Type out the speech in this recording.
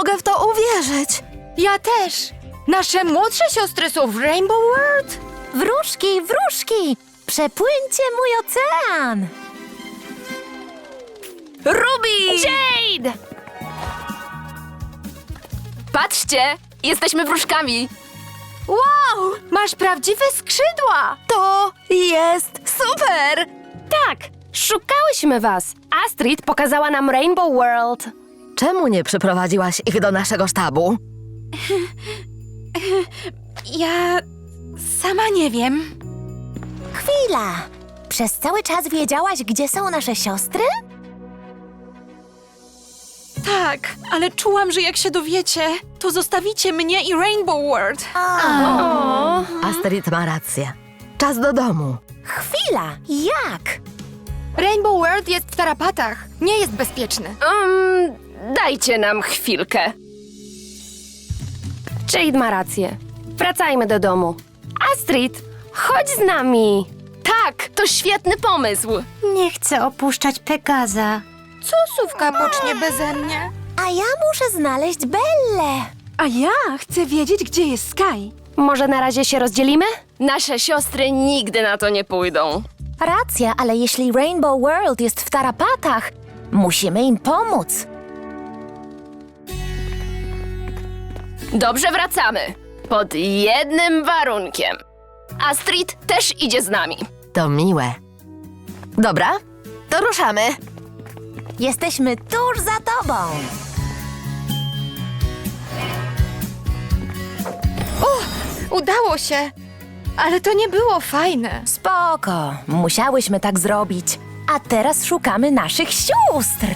mogę w to uwierzyć. Ja też. Nasze młodsze siostry są w Rainbow World? Wróżki, wróżki! Przepłyńcie mój ocean! Ruby! Jade! Patrzcie, jesteśmy wróżkami. Wow, masz prawdziwe skrzydła. To jest super! Tak, szukałyśmy was. Astrid pokazała nam Rainbow World. Czemu nie przyprowadziłaś ich do naszego sztabu? Ja sama nie wiem. Chwila! Przez cały czas wiedziałaś, gdzie są nasze siostry? Tak, ale czułam, że jak się dowiecie, to zostawicie mnie i Rainbow World. O, Astrid ma rację. Czas do domu. Chwila! Jak? Rainbow World jest w tarapatach. Nie jest bezpieczny. um, dajcie nam chwilkę. Jade ma rację. Wracajmy do domu. Astrid, chodź z nami. Tak, to świetny pomysł. Nie chcę opuszczać Pegaza. Co Sówka pocznie beze mnie? A ja muszę znaleźć Bellę. A ja chcę wiedzieć, gdzie jest Sky. Może na razie się rozdzielimy? Nasze siostry nigdy na to nie pójdą. Racja, ale jeśli Rainbow World jest w tarapatach, musimy im pomóc. Dobrze, wracamy. Pod jednym warunkiem. Astrid też idzie z nami. To miłe. Dobra, to ruszamy. Jesteśmy tuż za tobą. Udało się. Ale to nie było fajne. Spoko, musiałyśmy tak zrobić. A teraz szukamy naszych sióstr.